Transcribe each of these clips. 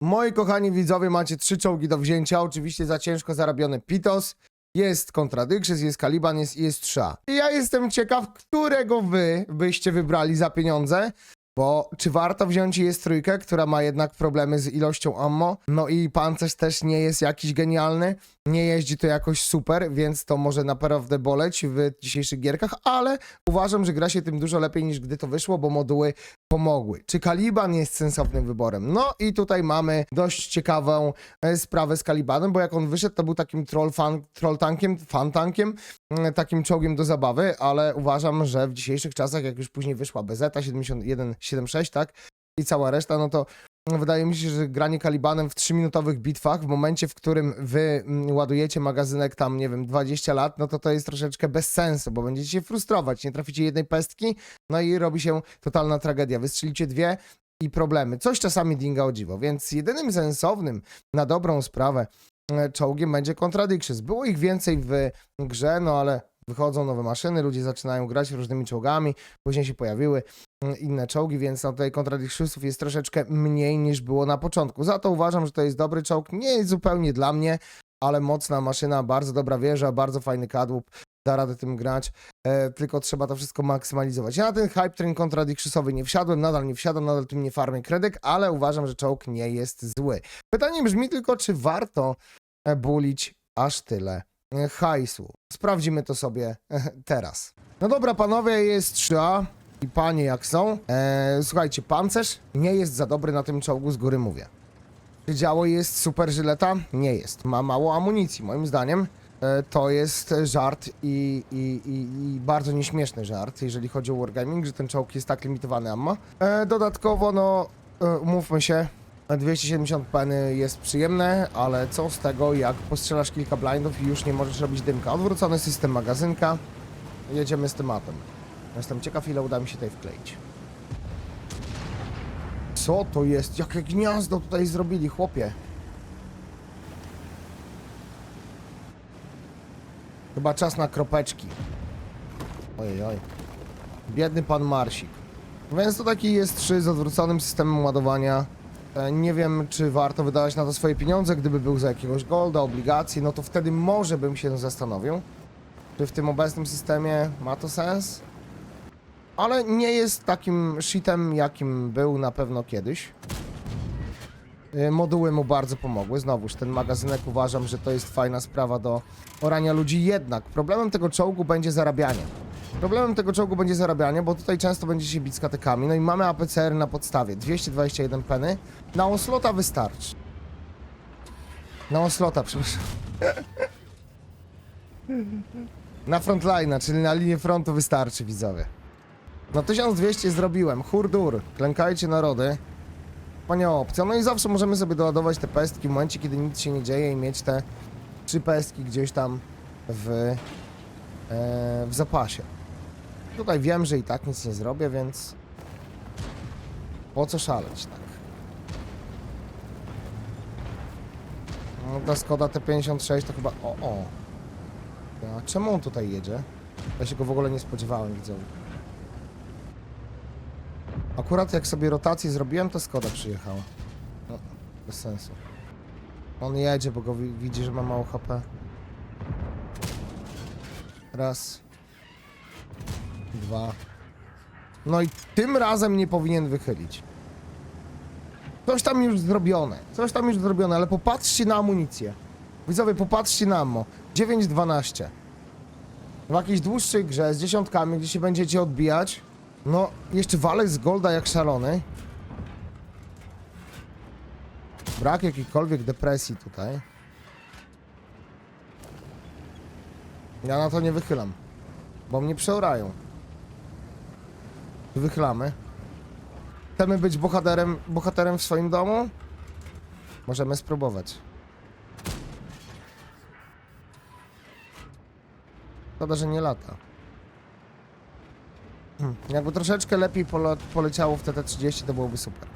Moi kochani widzowie, macie trzy czołgi do wzięcia. Oczywiście za ciężko zarabiony Pitos. Jest Contradictions, jest Caliban, jest IS-3. I ja jestem ciekaw, którego wy byście wybrali za pieniądze. Bo czy warto wziąć jest trójkę, która ma jednak problemy z ilością ammo? No i pancerz też nie jest jakiś genialny, nie jeździ to jakoś super, więc to może naprawdę boleć w dzisiejszych gierkach, ale uważam, że gra się tym dużo lepiej niż gdy to wyszło, bo moduły pomogły. Czy Kaliban jest sensownym wyborem? No i tutaj mamy dość ciekawą e, sprawę z Kalibanem, bo jak on wyszedł, to był takim troll, fan, troll tankiem, fan tankiem, mm, takim czołgiem do zabawy, ale uważam, że w dzisiejszych czasach, jak już później wyszła BZ 7176, tak, i cała reszta, no to wydaje mi się, że granie Kalibanem w 3-minutowych bitwach, w momencie, w którym wy mm, ładujecie magazynek tam, nie wiem, 20 lat, no to to jest troszeczkę bez sensu, bo będziecie się frustrować, nie traficie jednej pestki, no i robi się totalna tragedia. Wystrzelicie dwie i problemy. Coś czasami dinga o dziwo, więc jedynym sensownym na dobrą sprawę e, czołgiem będzie Contradictions. Było ich więcej w grze, no ale wychodzą nowe maszyny, ludzie zaczynają grać różnymi czołgami, później się pojawiły mm, inne czołgi, więc no tutaj Contradictionsów jest troszeczkę mniej niż było na początku. Za to uważam, że to jest dobry czołg, nie jest zupełnie dla mnie, ale mocna maszyna, bardzo dobra wieża, bardzo fajny kadłub, da radę tym grać, e, tylko trzeba to wszystko maksymalizować. Ja na ten hype train Contradictionsowy nie wsiadłem, nadal nie wsiadam, nadal tym nie farmię kredyt, ale uważam, że czołg nie jest zły. Pytanie brzmi tylko, czy warto e, bulić aż tyle hajsu. Sprawdzimy to sobie e, teraz. No dobra, panowie, jest 3A i panie jak są. E, słuchajcie, pancerz nie jest za dobry na tym czołgu, z góry mówię. Czy działo jest super żyleta? Nie jest. Ma mało amunicji, moim zdaniem. E, To jest żart i, i, i, i bardzo nieśmieszny żart, jeżeli chodzi o Wargaming, że ten czołg jest tak limitowany ammo. E, Dodatkowo, no, e, umówmy się, 270 peny jest przyjemne, ale co z tego, jak postrzelasz kilka blindów i już nie możesz robić dymka. Odwrócony system magazynka. Jedziemy z tematem. Jestem ciekaw, ile uda mi się tutaj wkleić. Co to jest? Jakie gniazdo tutaj zrobili, chłopie? Chyba czas na kropeczki. Ojej, oj. Biedny pan Marsik. Więc to taki jest 3 z odwróconym systemem ładowania. E, Nie wiem, czy warto wydawać na to swoje pieniądze, gdyby był za jakiegoś golda, obligacji, no to wtedy może bym się zastanowił, czy w tym obecnym systemie ma to sens. Ale nie jest takim shitem, jakim był na pewno kiedyś. Y, Moduły mu bardzo pomogły. Znowuż ten magazynek uważam, że to jest fajna sprawa do orania ludzi. Jednak problemem tego czołgu będzie zarabianie. Problemem tego czołgu będzie zarabianie, bo tutaj często będzie się bić z katykami. No i mamy APCR na podstawie. 221 peny. Na Onslota wystarczy. Na Onslota, przepraszam. Na frontline'a, czyli na linię frontu wystarczy, widzowie. No 1200 zrobiłem. Hurdur. Klękajcie narody. Wspaniała opcja. No i zawsze możemy sobie doładować te pestki w momencie, kiedy nic się nie dzieje i mieć te trzy pestki gdzieś tam w, e, w zapasie. Tutaj wiem, że i tak nic nie zrobię, więc po co szaleć, tak? No ta Skoda T56 to chyba... O, o. A czemu on tutaj jedzie? Ja się go w ogóle nie spodziewałem, widzowie. Akurat jak sobie rotację zrobiłem, to Skoda przyjechała. No, bez sensu. On jedzie, bo go wi- widzi, że ma mało HP. Raz. Dwa. No i tym razem nie powinien wychylić. Coś tam już zrobione. Coś tam już zrobione, ale popatrzcie na amunicję. Widzowie, popatrzcie na ammo. 9-12. W jakiejś dłuższej grze z dziesiątkami, gdzie się będziecie odbijać, no, jeszcze walek z Golda jak szalony. Brak jakiejkolwiek depresji tutaj. Ja na to nie wychylam. Bo mnie przeorają. Wychylamy. Chcemy być bohaterem, bohaterem w swoim domu? Możemy spróbować. Szkoda, że nie lata. Hmm, Jakby troszeczkę lepiej pole, poleciało w TT30, to byłoby super.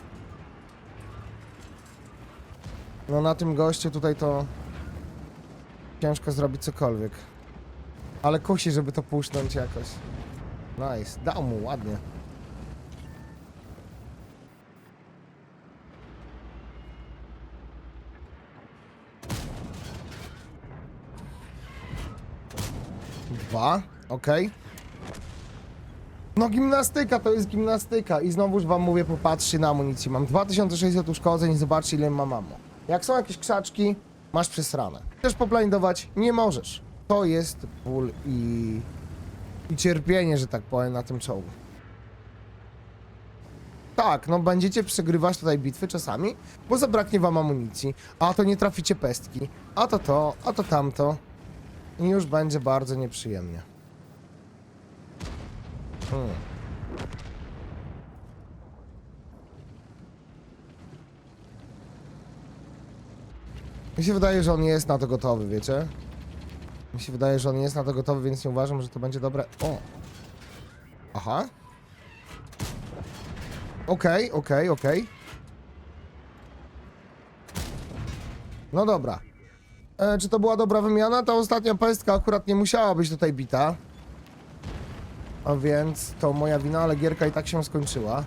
No na tym gościu tutaj to ciężko zrobić cokolwiek. Ale kusi, żeby to puszcząć jakoś. Nice. Dał mu ładnie. Dwa, okej. No gimnastyka, to jest gimnastyka i znowuż wam mówię, popatrzcie na amunicję. Mam 2600 uszkodzeń, zobaczcie ile mam mamo. Jak są jakieś krzaczki, masz przesrane. Chcesz poplandować? Nie możesz. To jest ból i, i cierpienie, że tak powiem, na tym czołgu. Tak, no będziecie przegrywać tutaj bitwy czasami, bo zabraknie wam amunicji, a to nie traficie pestki, a to to, a to tamto. I już będzie bardzo nieprzyjemnie. Hmm. Mi się wydaje, że on jest na to gotowy, wiecie? Mi się wydaje, że on jest na to gotowy, więc nie uważam, że to będzie dobre. O! Aha. Okej, okej, okej. No dobra. E, czy to była dobra wymiana? Ta ostatnia pestka akurat nie musiała być tutaj bita. A więc to moja wina, ale gierka i tak się skończyła.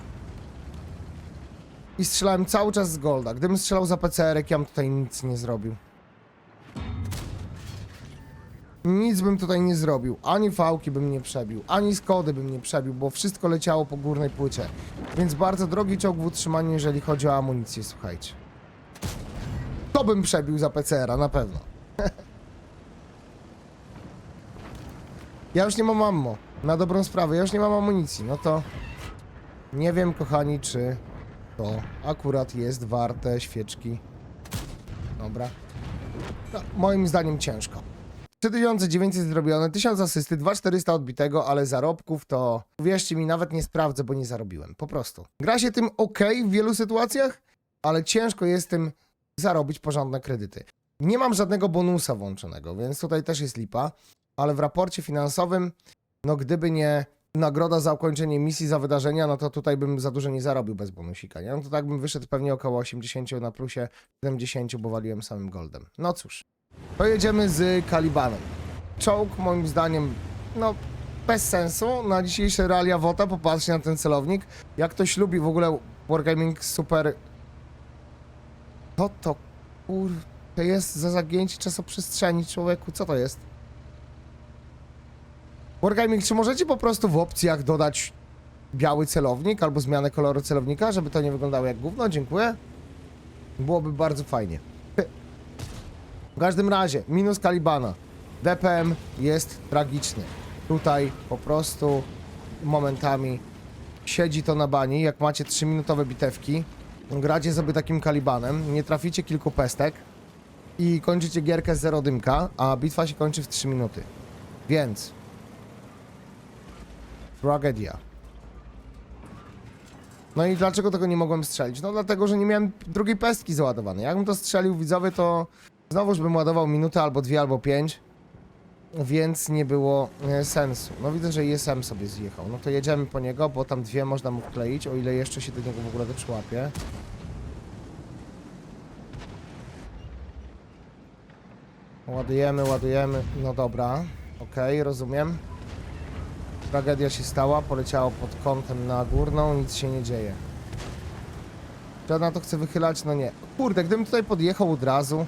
I strzelałem cały czas z golda. Gdybym strzelał za PCR-ek, ja bym tutaj nic nie zrobił. Nic bym tutaj nie zrobił. Ani fałki bym nie przebił, ani skody bym nie przebił, bo wszystko leciało po górnej płycie. Więc bardzo drogi czołg w utrzymaniu, jeżeli chodzi o amunicję, słuchajcie. To bym przebił za PCR-a, na pewno. ja już nie mam ammo. Na dobrą sprawę, ja już nie mam amunicji. No to nie wiem, kochani, czy to akurat jest warte świeczki. Dobra. No, moim zdaniem ciężko. 3900 zrobione, 1000 asysty, 2400 odbitego, ale zarobków to wierzcie mi, nawet nie sprawdzę, bo nie zarobiłem. Po prostu. Gra się tym ok w wielu sytuacjach, ale ciężko jest tym zarobić porządne kredyty. Nie mam żadnego bonusa włączonego, więc tutaj też jest lipa, ale w raporcie finansowym, no gdyby nie nagroda za ukończenie misji, za wydarzenia, no to tutaj bym za dużo nie zarobił bez bonusika, nie? No to tak bym wyszedł pewnie około 80 na plusie, 70, bo waliłem samym goldem. No cóż, to jedziemy z Kalibanem. Czołg moim zdaniem, no bez sensu. Na dzisiejsze realia WOTA popatrzcie na ten celownik. Jak ktoś lubi w ogóle Wargaming Super... Co to kur... To jest za zagięcie czasoprzestrzeni człowieku, co to jest? Wargaming, czy możecie po prostu w opcjach dodać biały celownik albo zmianę koloru celownika, żeby to nie wyglądało jak gówno? Dziękuję. Byłoby bardzo fajnie. W każdym razie, minus Kalibana. DPM jest tragiczny. Tutaj po prostu momentami siedzi to na bani. Jak macie 3-minutowe bitewki, gracie sobie takim Kalibanem, nie traficie kilku pestek i kończycie gierkę z 0 dymka, a bitwa się kończy w 3 minuty. Więc... Tragedia. No i dlaczego tego nie mogłem strzelić? No dlatego, że nie miałem drugiej pestki załadowanej. Jakbym to strzelił widzowie, to znowuż bym ładował minutę albo dwie, albo pięć. Więc nie było e, sensu. No widzę, że ISM sobie zjechał. No to jedziemy po niego, bo tam dwie można mu wkleić, o ile jeszcze się do niego w ogóle doczłapie. Ładujemy, ładujemy. No dobra. Okej, rozumiem. Tragedia się stała, poleciało pod kątem na górną, nic się nie dzieje. Czy ja na to chcę wychylać? No nie. Kurde, gdybym tutaj podjechał od razu,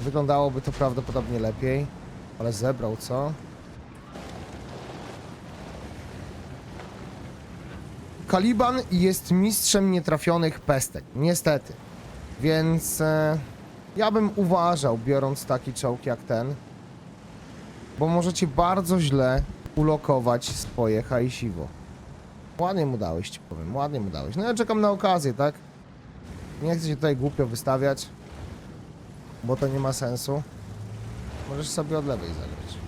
wyglądałoby to prawdopodobnie lepiej. Ale zebrał, co? Kaliban jest mistrzem nietrafionych pestek, niestety. Więc e, ja bym uważał, biorąc taki czołg jak ten, bo możecie bardzo źle ulokować swoje hajsiwo. Ładnie mu dałeś, ci powiem, ładnie mu dałeś. No ja czekam na okazję, tak? Nie chcę się tutaj głupio wystawiać, bo to nie ma sensu. Możesz sobie od lewej zagrać.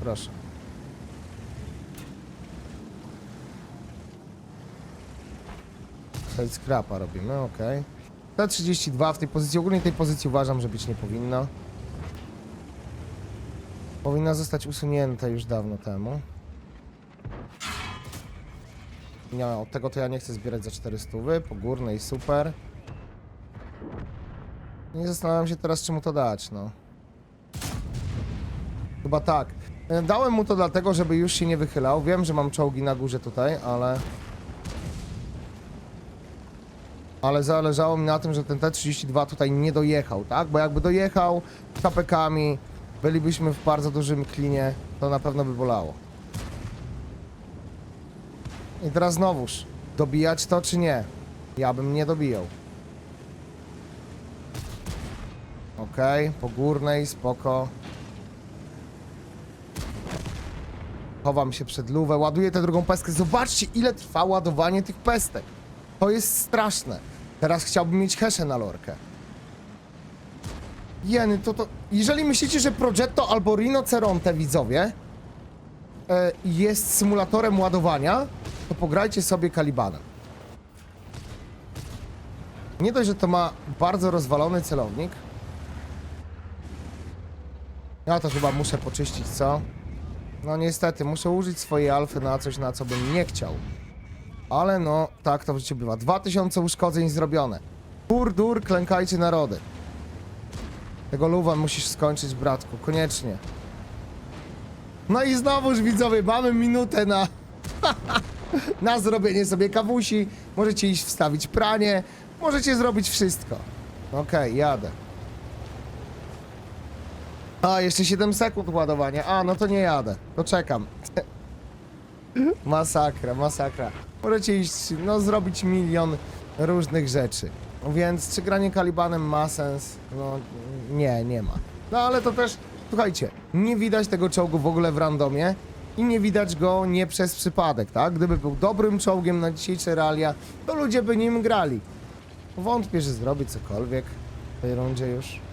Proszę. Side scrapa robimy, ok. T32 w tej pozycji, ogólnie tej pozycji uważam, że być nie powinno. Powinna zostać usunięta już dawno temu. Nie, od tego to ja nie chcę zbierać za 400, po górnej super. Nie zastanawiam się teraz, czemu to dać, no. Chyba tak. E, Dałem mu to dlatego, żeby już się nie wychylał. Wiem, że mam czołgi na górze tutaj, ale... Ale zależało mi na tym, że ten T-32 tutaj nie dojechał, tak? Bo jakby dojechał z KPK-ami, bylibyśmy w bardzo dużym klinie to na pewno by bolało. I teraz znowuż, dobijać to czy nie? Ja bym nie dobijał. Okej, po górnej, spoko. Chowam się przed luwę, ładuję tę drugą pestkę. Zobaczcie, ile trwa ładowanie tych pestek. To jest straszne. Teraz chciałbym mieć heszę na lorkę. Jeny, to to... Jeżeli myślicie, że Progetto albo Rhinoceronte, widzowie, e, jest symulatorem ładowania, to pograjcie sobie Kalibanem. Nie dość, że to ma bardzo rozwalony celownik. Ja to chyba muszę poczyścić, co? No niestety, muszę użyć swojej alfy na coś, na co bym nie chciał. Ale no, tak to w życiu bywa. 2000 uszkodzeń zrobione. Dur, dur, klękajcie narody. Tego luwa musisz skończyć, bratku, koniecznie. No i znowuż widzowie, mamy minutę na na zrobienie sobie kawusi. Możecie iść wstawić pranie, możecie zrobić wszystko. Okej, jadę. A, jeszcze 7 sekund ładowania. A, no to nie jadę. To czekam. masakra, masakra. Możecie iść, no zrobić milion różnych rzeczy. Więc czy granie kalibanem ma sens? No nie, nie ma. No ale to też, słuchajcie, nie widać tego czołgu w ogóle w randomie i nie widać go nie przez przypadek, tak? Gdyby był dobrym czołgiem na dzisiejsze realia, to ludzie by nim grali. Wątpię, że zrobi cokolwiek w tej rundzie już.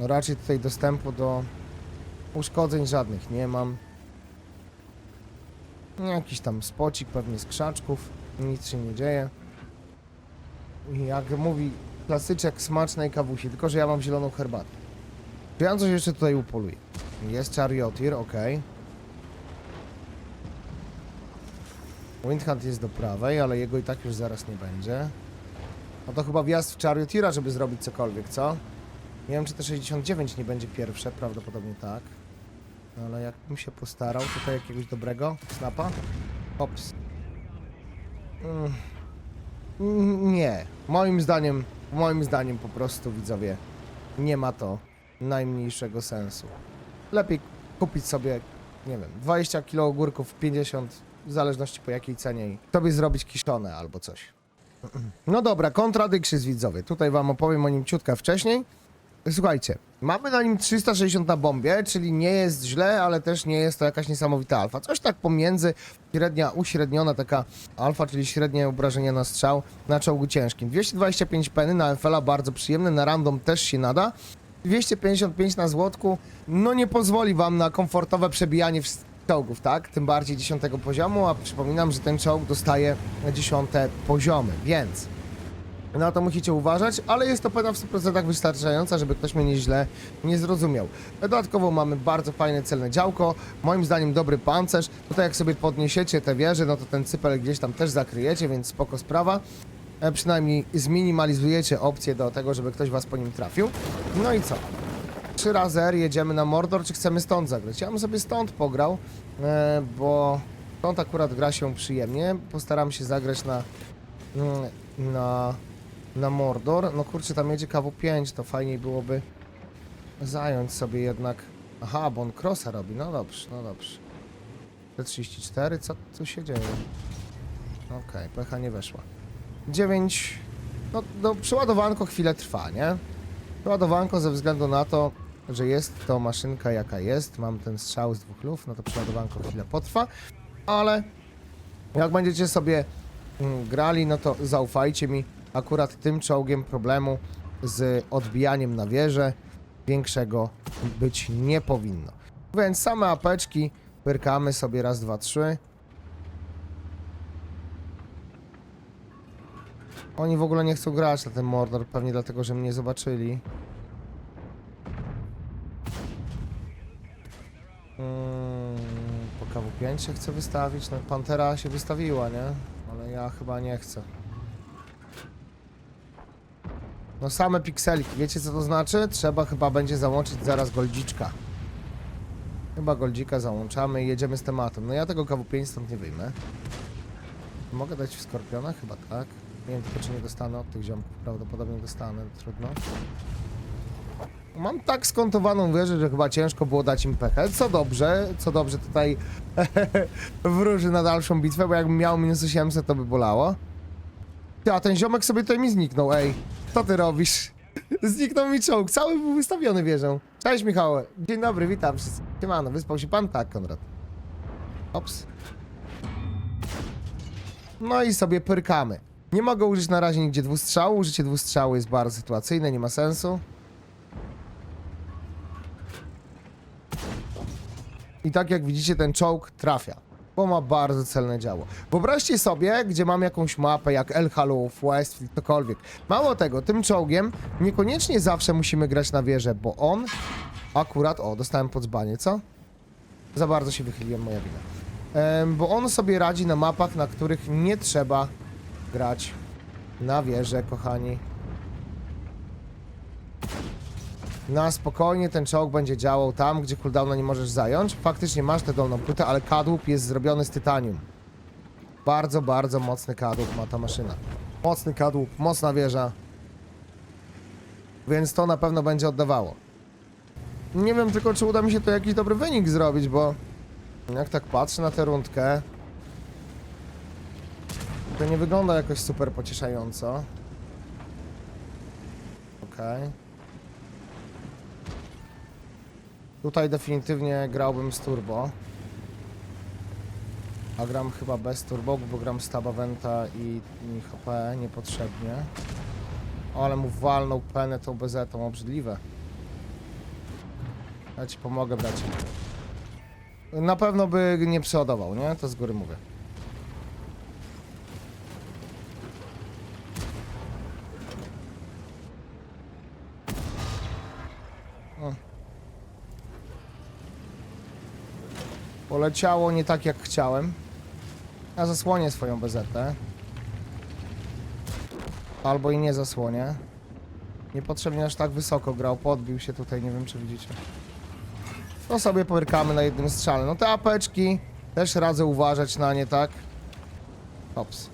No raczej tutaj dostępu do uszkodzeń żadnych nie mam. Jakiś tam spocik pewnie z krzaczków, nic się nie dzieje. Jak mówi klasyczek smacznej kawusi, tylko że ja mam zieloną herbatę. Czy ja coś jeszcze tutaj upoluję? Jest charioteer, ok. Windhunt jest do prawej, ale jego i tak już zaraz nie będzie. No to chyba wjazd w charioteera, żeby zrobić cokolwiek, co? Nie wiem, czy te 69 nie będzie pierwsze, prawdopodobnie tak. No, Ale jakbym się postarał, tutaj jakiegoś dobrego snapa? Ops. Mm. Nie. Moim zdaniem, moim zdaniem po prostu widzowie, nie ma to najmniejszego sensu. Lepiej kupić sobie, nie wiem, 20 kg ogórków, 50, w zależności po jakiej cenie i sobie zrobić kiszone albo coś. No dobra, Contradictions widzowie. Tutaj wam opowiem o nim ciutkę wcześniej. Słuchajcie, mamy na nim 360 na bombie, czyli nie jest źle, ale też nie jest to jakaś niesamowita alfa. Coś tak pomiędzy, średnia, uśredniona taka alfa, czyli średnie obrażenia na strzał na czołgu ciężkim. 225 peny na FL-a, bardzo przyjemny, na random też się nada. 255 na złotku, no nie pozwoli wam na komfortowe przebijanie czołgów, tak? Tym bardziej 10 poziomu, a przypominam, że ten czołg dostaje 10 poziomy, więc na to musicie uważać, ale jest to pena w 100% wystarczająca, żeby ktoś mnie źle nie zrozumiał. Dodatkowo mamy bardzo fajne celne działko, moim zdaniem dobry pancerz. Tutaj jak sobie podniesiecie te wieże, no to ten cypel gdzieś tam też zakryjecie, więc spoko sprawa. E, przynajmniej zminimalizujecie opcję do tego, żeby ktoś was po nim trafił. No i co? Trzy razy jedziemy na Mordor, czy chcemy stąd zagrać? Ja bym sobie stąd pograł, e, bo stąd akurat gra się przyjemnie. Postaram się zagrać na, mm, na, na Mordor. No kurczę, tam jedzie KW5, to fajniej byłoby zająć sobie jednak... Aha, bo on crossa robi, no dobrze, no dobrze. T34, co tu się dzieje? Okej, pecha nie weszła. 9. No, no przeładowanko chwilę trwa, nie? Przeładowanko ze względu na to, że jest to maszynka jaka jest, mam ten strzał z dwóch luf, no to przeładowanko chwilę potrwa, ale jak będziecie sobie mm, grali, no to zaufajcie mi, akurat tym czołgiem problemu z odbijaniem na wieżę większego być nie powinno. Więc same apeczki pyrkamy sobie raz, dwa, trzy. Oni w ogóle nie chcą grać na ten Mordor, pewnie dlatego, że mnie zobaczyli. Mm, po KW5 się chcę wystawić, no Pantera się wystawiła, nie? Ale ja chyba nie chcę. No same pikselki, wiecie co to znaczy? Trzeba chyba będzie załączyć zaraz goldziczka. Chyba goldzika załączamy i jedziemy z tematem. No ja tego KW5 stąd nie wyjmę. Mogę dać w Skorpiona? Chyba tak. Nie wiem tylko czy nie dostanę od tych ziomków. Prawdopodobnie dostanę, trudno. Mam tak skontowaną wieżę, że chyba ciężko było dać im pechę. Co dobrze, co dobrze tutaj wróży na dalszą bitwę, bo jakbym miał minus 800, to by bolało. Ty, a ten ziomek sobie tutaj mi zniknął, ej. Co ty robisz? Zniknął mi czołg, cały był wystawiony wieżą. Cześć Michał. Dzień dobry, witam wszystkich. Siemano, wyspał się pan? Tak, Konrad. Ops. No i sobie pyrkamy. Nie mogę użyć na razie nigdzie dwustrzału. Użycie dwustrzału jest bardzo sytuacyjne, nie ma sensu. I tak jak widzicie, ten czołg trafia, bo ma bardzo celne działo. Wyobraźcie sobie, gdzie mam jakąś mapę jak El Haluf, Westfield, cokolwiek. Mało tego, tym czołgiem niekoniecznie zawsze musimy grać na wieżę, bo on akurat... O, dostałem podzbanie, co? Za bardzo się wychyliłem, moja wina. Em, bo on sobie radzi na mapach, na których nie trzeba grać na wieżę, kochani. Na spokojnie ten czołg będzie działał tam, gdzie cooldowna nie możesz zająć. Faktycznie masz tę dolną płytę, ale kadłub jest zrobiony z tytanium. Bardzo, bardzo mocny kadłub ma ta maszyna. Mocny kadłub, mocna wieża. Więc to na pewno będzie oddawało. Nie wiem tylko, czy uda mi się to jakiś dobry wynik zrobić, bo jak tak patrzę na tę rundkę, to nie wygląda jakoś super pocieszająco. Okej. Tutaj definitywnie grałbym z turbo. A gram chyba bez turbo, bo gram Staba Venta i, i HP niepotrzebnie. O, ale mu walnął penę tą bezetą, obrzydliwe. Ja ci pomogę, bracie. Na pewno by nie przeładował, nie? To z góry mówię. Poleciało nie tak jak chciałem. Ja zasłonię swoją bezetę. Albo i nie zasłonię. Niepotrzebnie aż tak wysoko grał, podbił się tutaj, nie wiem czy widzicie. To sobie pyrkamy na jednym strzale. No te apeczki też radzę uważać na nie, tak? Ops.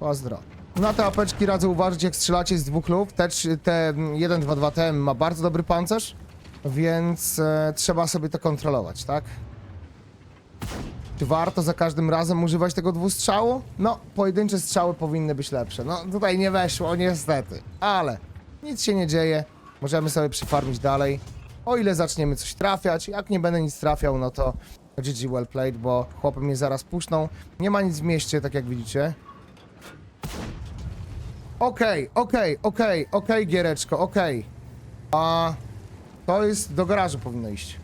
Pozdro. Na te apeczki radzę uważać jak strzelacie z dwóch lub. Te, te 1-2-2 TM ma bardzo dobry pancerz, więc e, trzeba sobie to kontrolować, tak? Czy warto za każdym razem używać tego dwustrzału? No, pojedyncze strzały powinny być lepsze. No, tutaj nie weszło, niestety. Ale nic się nie dzieje. Możemy sobie przyfarmić dalej. O ile zaczniemy coś trafiać. Jak nie będę nic trafiał, no to GG well played, bo chłopy mnie zaraz puszczą. Nie ma nic w mieście, tak jak widzicie. Okej, okej, okej, okej, Giereczko, okej. A to jest do garażu powinno iść.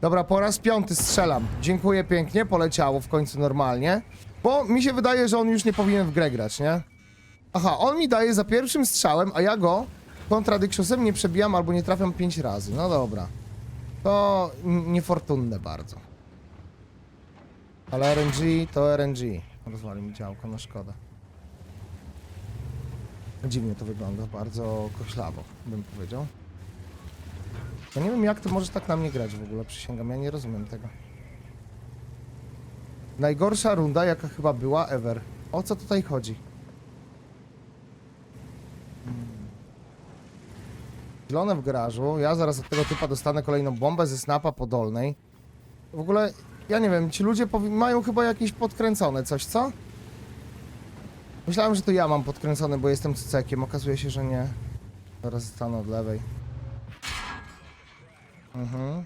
Dobra, po raz piąty strzelam. Dziękuję pięknie, poleciało w końcu normalnie. Bo mi się wydaje, że on już nie powinien w grę grać, nie? Aha, on mi daje za pierwszym strzałem, a ja go kontradyksiosem nie przebijam albo nie trafiam pięć razy. No dobra. To niefortunne bardzo. Ale RNG to RNG. Rozwali mi działko, no szkoda. Dziwnie to wygląda, bardzo koślawo, bym powiedział. Ja nie wiem, jak ty możesz tak na mnie grać w ogóle, przysięgam, ja nie rozumiem tego. Najgorsza runda, jaka chyba była ever. O co tutaj chodzi? Hmm. Zielone w garażu, ja zaraz od tego typa dostanę kolejną bombę ze snapa po dolnej. W ogóle, ja nie wiem, ci ludzie mają chyba jakieś podkręcone coś, co? Myślałem, że to ja mam podkręcone, bo jestem cycekiem, okazuje się, że nie. Teraz stanę od lewej. Mhm.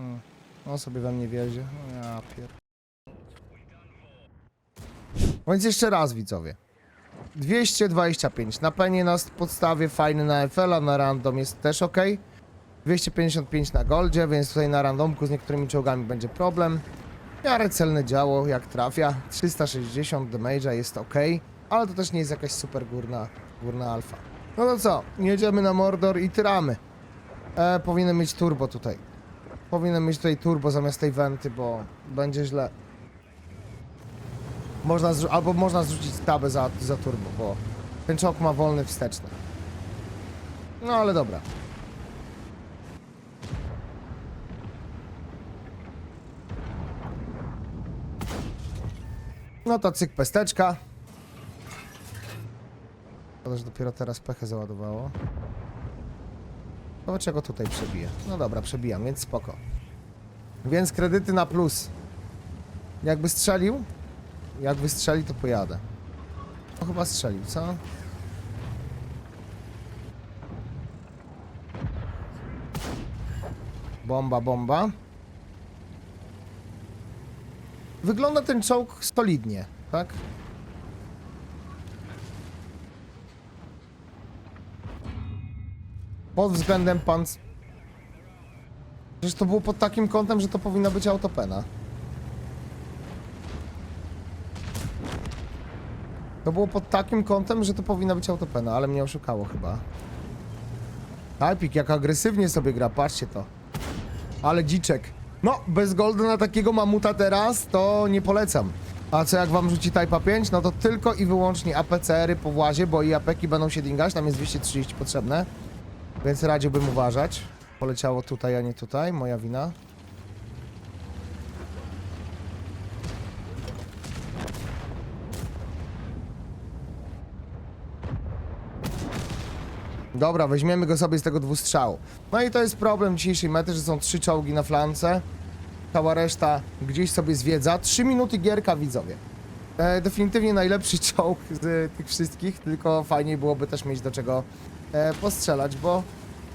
Mm. On sobie we mnie wiezie. No ja pier... Więc jeszcze raz widzowie. 225. Na penie na podstawie fajny na FL, a na random jest też ok. 255 na goldzie, więc tutaj na randomku z niektórymi czołgami będzie problem. Miarę celne działo, jak trafia. 360 damage'a jest ok, ale to też nie jest jakaś super górna, górna alfa. No to co, jedziemy na Mordor i tyramy. E, powinien mieć turbo tutaj. Powinien mieć tutaj turbo zamiast tej wenty, bo będzie źle. Można albo można zrzucić tabę za, za turbo, bo ten czołg ma wolny wsteczny. No ale dobra. No to cyk pesteczka. Szkoda, że dopiero teraz pechę załadowało. Zobacz, czego tutaj przebiję. No dobra, przebijam, więc spoko. Więc kredyty na plus. Jakby strzelił? Jakby strzelił, to pojadę. No chyba strzelił, co? Bomba, bomba. Wygląda ten czołg solidnie, tak? Pod względem pan... Przecież to było pod takim kątem, że to powinna być autopena. To było pod takim kątem, że to powinna być autopena, ale mnie oszukało chyba. Tajpik, jak agresywnie sobie gra, patrzcie to. Ale dziczek. No, bez golda na takiego mamuta teraz, to nie polecam. A co jak wam rzuci Type 5? No to tylko i wyłącznie APCR-y po włazie, bo i apeki będą się dingać, tam jest 230 potrzebne. Więc radziłbym uważać. Poleciało tutaj, a nie tutaj, moja wina. Dobra, weźmiemy go sobie z tego dwustrzału. No i to jest problem dzisiejszej mety, że są trzy czołgi na flance. Cała reszta gdzieś sobie zwiedza. Trzy minuty gierka, widzowie. E, definitywnie najlepszy czołg z tych wszystkich, tylko fajniej byłoby też mieć do czego e, postrzelać, bo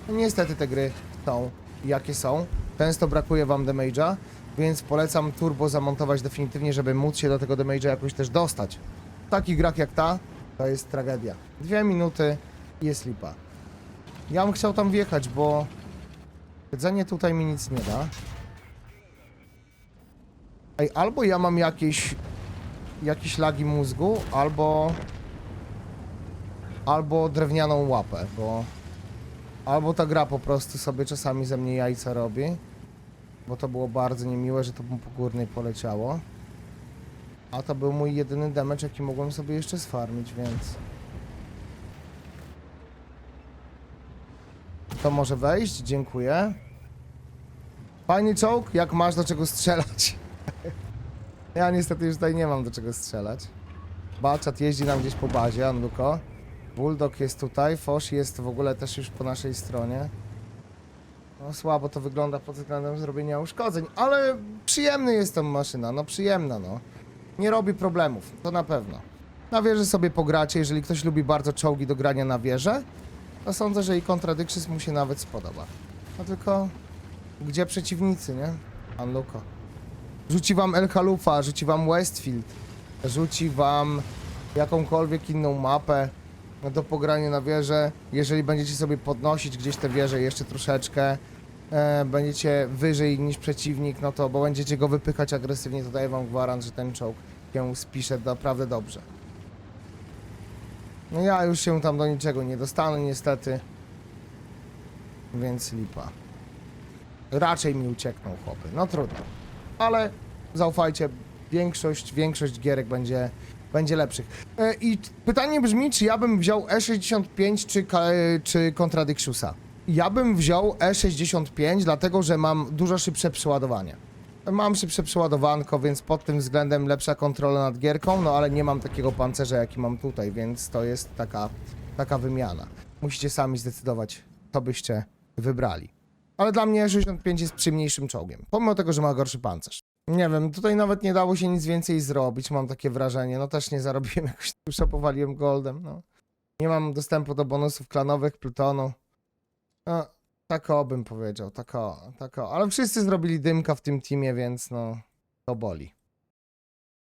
niestety te gry są jakie są. Często brakuje wam damage'a, więc polecam turbo zamontować definitywnie, żeby móc się do tego damage'a jakoś też dostać. W takich grach jak ta, to jest tragedia. Dwie minuty i jest lipa. Ja bym chciał tam wjechać, bo jedzenie tutaj mi nic nie da. Ej, albo ja mam jakieś jakieś lagi mózgu, albo albo drewnianą łapę, bo albo ta gra po prostu sobie czasami ze mnie jajca robi, bo to było bardzo niemiłe, że to mu po górnej poleciało. A to był mój jedyny damage, jaki mogłem sobie jeszcze sfarmić, więc... To może wejść, dziękuję. Fajny czołg, jak masz do czego strzelać. Ja niestety już tutaj nie mam do czego strzelać. Balczat jeździ nam gdzieś po bazie, Anluko. Bulldog jest tutaj, Fosz jest w ogóle też już po naszej stronie. No słabo to wygląda pod względem zrobienia uszkodzeń, ale przyjemny jest ta maszyna, no przyjemna no. Nie robi problemów, to na pewno. Na wieży sobie pogracie, jeżeli ktoś lubi bardzo czołgi do grania na wieżę, to sądzę, że i Contradictions mu się nawet spodoba. No tylko, gdzie przeciwnicy, nie? Unluko. Rzuci wam El Halufa, rzuci wam Westfield, rzuci wam jakąkolwiek inną mapę do pogrania na wieżę. Jeżeli będziecie sobie podnosić gdzieś te wieże jeszcze troszeczkę, e, będziecie wyżej niż przeciwnik, no to, bo będziecie go wypychać agresywnie, to daję wam gwarant, że ten czołg się spisze naprawdę dobrze. No ja już się tam do niczego nie dostanę niestety. Więc lipa. Raczej mi uciekną chłopy. No trudno. Ale zaufajcie, większość, większość gierek będzie, będzie lepszych. E, I pytanie brzmi, czy ja bym wziął E65 czy, Ka- czy Contradictiusa? Ja bym wziął E65, dlatego że mam dużo szybsze przeładowanie. Mam szybsze przeładowanko, więc pod tym względem lepsza kontrola nad gierką, no ale nie mam takiego pancerza, jaki mam tutaj, więc to jest taka, taka wymiana. Musicie sami zdecydować, co byście wybrali. Ale dla mnie 65 jest przyjemniejszym czołgiem, pomimo tego, że ma gorszy pancerz. Nie wiem, tutaj nawet nie dało się nic więcej zrobić, mam takie wrażenie. No też nie zarobiłem jakoś dużo, powaliłem goldem, no. Nie mam dostępu do bonusów klanowych, plutonu. No, tak o bym powiedział, tak o, tak o. Ale wszyscy zrobili dymka w tym teamie, więc no, to boli.